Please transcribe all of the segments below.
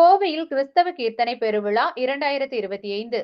கோவையில் கிறிஸ்தவ கீர்த்தனை பெருவிழா இரண்டாயிரத்தி இருபத்தி ஐந்து.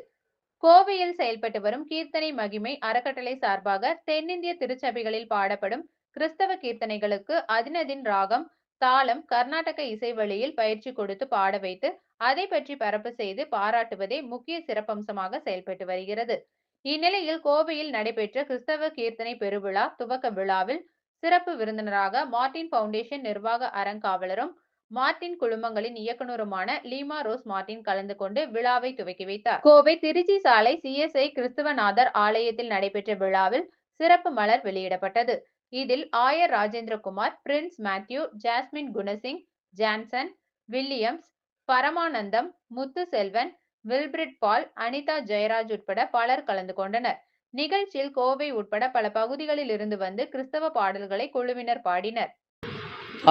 கோவையில் செயல்பட்டு வரும் கீர்த்தனை மகிமை அறக்கட்டளை சார்பாக தென்னிந்திய திருச்சபைகளில் பாடப்படும் கிறிஸ்தவ கீர்த்தனைகளுக்கு அதினதின் ராகம் தாளம் கர்நாடக இசை வழியில் பயிற்சி கொடுத்து பாட வைத்து அதை பற்றி பரப்பு செய்து பாராட்டுவதே முக்கிய சிறப்பம்சமாக செயல்பட்டு வருகிறது. இந்நிலையில் கோவையில் நடைபெற்ற கிறிஸ்தவ கீர்த்தனை பெருவிழா துவக்க விழாவில் சிறப்பு விருந்தினராக மார்டின் பவுண்டேஷன் நிர்வாக அறங்காவலரும் மார்டின் குழுமங்களின் இயக்குநருமான லீமா ரோஸ் மார்டின் கலந்து கொண்டு விழாவை துவக்கி வைத்தார். கோவை திருச்சி சாலை சிஎஸ்ஐ கிறிஸ்துவநாதர் ஆலயத்தில் நடைபெற்ற விழாவில் சிறப்பு மலர் வெளியிடப்பட்டது. இதில் ஆயர் Rajendrakumar Prince Matthew Jasmine Gunasingh Johnson Williams Paramanandam Muthu Selvan வில்பிரிட் பால் அனிதா ஜெயராஜ் உட்பட பலர் கலந்து கொண்டனர். நிகழ்ச்சியில் கோவை உட்பட பல பகுதிகளில் இருந்து வந்து கிறிஸ்தவ பாடல்களை குழுவினர் பாடினர்.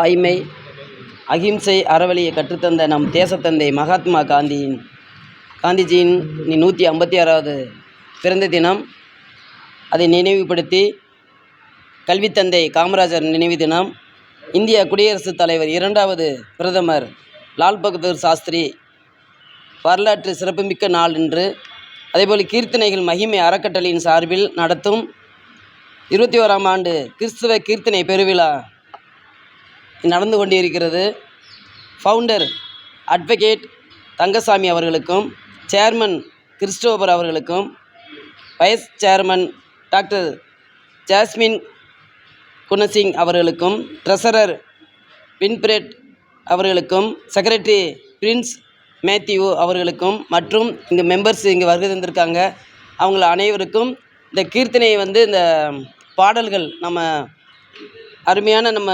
ஆய்மை அகிம்சை அறவழியை கற்றுத்தந்த நம் தேசத்தந்தை மகாத்மா காந்தியின் காந்திஜியின் நூற்றி ஐம்பத்தி ஆறாவது பிறந்த தினம். அதை நினைவுபடுத்தி கல்வித்தந்தை காமராஜர் நினைவு தினம். இந்திய குடியரசுத் தலைவர் இரண்டாவது பிரதமர் லால் பகதூர் சாஸ்திரி வரலாற்று சிறப்புமிக்க நாள் என்று அதேபோல் கீர்த்தனைகள் மகிமை அறக்கட்டளையின் சார்பில் நடத்தும் இருபத்தி ஓராம் ஆண்டு கிறிஸ்துவ கீர்த்தனை பெருவிழா நடந்து கொண்டிருக்கிறது. ஃபவுண்டர் அட்வொகேட் தங்கசாமி அவர்களுக்கும் சேர்மன் கிறிஸ்டோபர் அவர்களுக்கும் vice chairman doctor Jasmine Gunasingh அவர்களுக்கும் ட்ரெஸரர் வின்பிரெட் அவர்களுக்கும் செக்ரட்டரி பிரின்ஸ் மேத்யூ அவர்களுக்கும் மற்றும் இந்த மெம்பர்ஸ் இங்கே வருகை தந்திருக்காங்க. அவங்கள அனைவருக்கும் இந்த கீர்த்தனையை வந்து இந்த பாடல்கள் நம்ம அருமையான நம்ம